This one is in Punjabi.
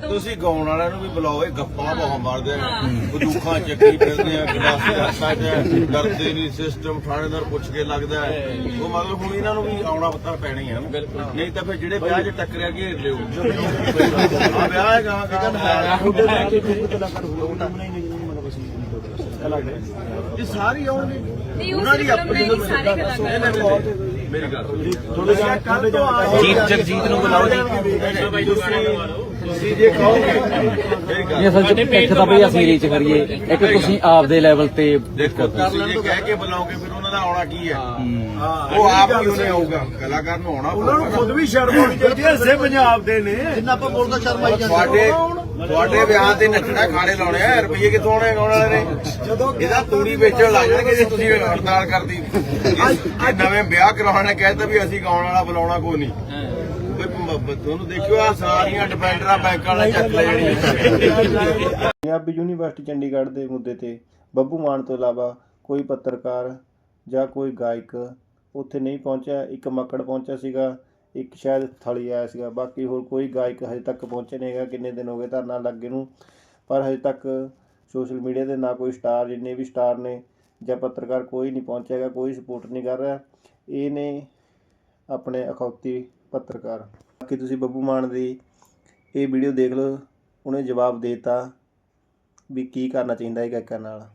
ਤੁਸੀਂ ਗਾਉਣ ਵਾਲਿਆਂ ਨੂੰ ਵੀ ਬੁਲਾਓ ਇਹ ਗੱਪਾਂ ਬਹੁਤ ਮਾਰਦੇ ਆ। ਬੰਦੂਕਾਂ ਚੱਕੀ ਫਿਰਦੇ ਆ ਗਲਾਸ ਹੱਥਾਂ 'ਚ ਡਰਦੇ ਨਹੀਂ ਸਿਸਟਮ ਥਾਣੇਦਾਰ ਪੁੱਛ ਕੇ ਲੱਗਦਾ ਹੈ। ਉਹ ਮਤਲਬ ਹੁਣ ਇਹਨਾਂ ਨੂੰ ਵੀ ਆਉਣਾ ਪੱਤਾ ਪੈਣਾ ਹੀ ਹੈ ਨਾ। ਨਹੀਂ ਤਾਂ ਫਿਰ ਜਿਹੜੇ ਵਿਆਹ 'ਚ ਟੱਕਰਿਆ ਘੇਰ ਲਿਓ। ਆ ਵਿਆਹ ਹੈਗਾ ਇਹ ਸਾਰੀ ਆਉਣਗੇ। ਨਹੀਂ ਉਸ ਉਹਨਾਂ ਦੀ ਫਿਲਮ ਆਪਣੀ ਦੇ ਸਾਰੇ ਕਲਾਕਾਰ ਮੇਰੀ ਗੱਲ ਥੋੜੇ ਜਿਹਾ ਕੱਲ ਤੋਂ ਆ ਜੀਤ ਜਗਜੀਤ ਨੂੰ ਬੁਲਾਓ ਜੀ। ਤੁਸੀਂ ਜੇ ਕਹੋਗੇ। ਇਹ ਅਸਲ ਚ ਇੱਕ ਤਾਂ ਬਈ ਅਸੀਂ ਰੀਚ ਕਰੀਏ। ਇੱਕ ਤੁਸੀਂ ਆਪਦੇ ਲੈਵਲ ਤੇ ਦੇਖੋ ਤੁਸੀਂ ਜੇ ਕਹਿ ਕੇ ਬੁਲਾਓਗੇ ਫਿਰ ਉਹਨਾਂ ਦਾ ਆਉਣਾ ਕੀ ਹੈ? ਉਹ ਆਪ ਹੀ ਉਹਨੇ ਆਊਗਾ ਕਲਾਕਾਰ ਨੂੰ ਆਉਣਾ ਉਹਨਾਂ ਨੂੰ ਖੁਦ ਵੀ ਸ਼ਰਮ ਆਉਣੀ ਚਾਹੀਦੀ ਹੈ ਸੇ ਪੰਜਾਬ ਦੇ ਨੇ। ਜਿੰਨਾ ਆਪਾਂ ਬੋਲਦਾ ਸ਼ਰਮ ਆਈ ਜਾਂਦੀ ਤੁਹਾਡੇ ਤੁਹਾਡੇ ਵਿਆਹ ਤੇ ਨੱਚਣਾ ਖਾਣੇ ਲਾਉਣੇ ਆ ਰੁਪਈਏ ਕਿੱਥੋਂ ਆਉਣੇ ਗਾਉਣ ਵਾਲੇ ਨੇ? ਇਹਦਾ ਤੂੜੀ ਵੇਚਣ ਲੱਗ ਜਾਣਗੇ ਜੇ ਤੁਸੀਂ ਹੜਤਾਲ ਕਰਦੀ ਨਵੇਂ ਵਿਆਹ ਕਰਾਉਣਾ ਕਹਿੰਦਾ ਵੀ ਅਸੀਂ ਗਾਉਣ ਵਾਲਾ ਬੁਲਾਉਣਾ ਕੋਈ ਨਹੀਂ। ਤੁਹਾਨੂੰ ਦੇਖਿਓ ਆ ਸਾਰੀਆਂ ਡਿਪੈਂਡਰਾਂ ਬੈਂਕਾਂ ਵਾਲੇ ਚੱਕ ਲੈ ਜਿਹੜੀਆਂ। ਪੰਜਾਬੀ ਯੂਨੀਵਰਸਿਟੀ ਚੰਡੀਗੜ੍ਹ ਦੇ ਮੁੱਦੇ ਤੇ ਬੱਬੂ ਮਾਨ ਤੋਂ ਇਲਾਵਾ ਕੋਈ ਪੱਤਰਕਾਰ ਜਾਂ ਕੋਈ ਗਾਇਕ ਉੱਥੇ ਨਹੀਂ ਪਹੁੰਚਿਆ। ਇੱਕ ਮੱਕੜ ਪਹੁੰਚਿਆ ਸੀਗਾ, ਇੱਕ ਸ਼ਾਇਦ ਥਲੀ ਆਇਆ ਸੀਗਾ। ਬਾਕੀ ਹੋਰ ਕੋਈ ਗਾਇਕ ਹਜੇ ਤੱਕ ਪਹੁੰਚੇ ਨਹੀਂ ਹੈਗਾ। ਕਿੰਨੇ ਦਿਨ ਹੋ ਗਏ ਧਰਨਾ ਲੱਗੇ ਨੂੰ। ਪਰ ਹਜੇ ਤੱਕ ਸੋਸ਼ਲ ਮੀਡੀਆ ਦੇ ਨਾ ਕੋਈ ਸਟਾਰ, ਜਿੰਨੇ ਵੀ ਸਟਾਰ ਨੇ ਜਾਂ ਪੱਤਰਕਾਰ ਕੋਈ ਨਹੀਂ ਪਹੁੰਚਿਆ ਹੈਗਾ, ਕੋਈ ਸਪੋਰਟ ਨਹੀਂ ਕਰ ਰਿਹਾ। ਇਹ ਨੇ ਆਪਣੇ ਅਖੌਤੀ ਪੱਤਰਕਾਰ। ਬਾਕੀ ਤੁਸੀਂ ਬੱਬੂ ਮਾਨ ਦੀ ਇਹ ਵੀਡੀਓ ਦੇਖ ਲਓ। ਉਹਨੇ ਜਵਾਬ ਦੇਤਾ ਵੀ ਕੀ ਕਰਨਾ ਚਾਹੀਦਾ ਹੈ ਗਾਇਕਾਂ ਨਾਲ।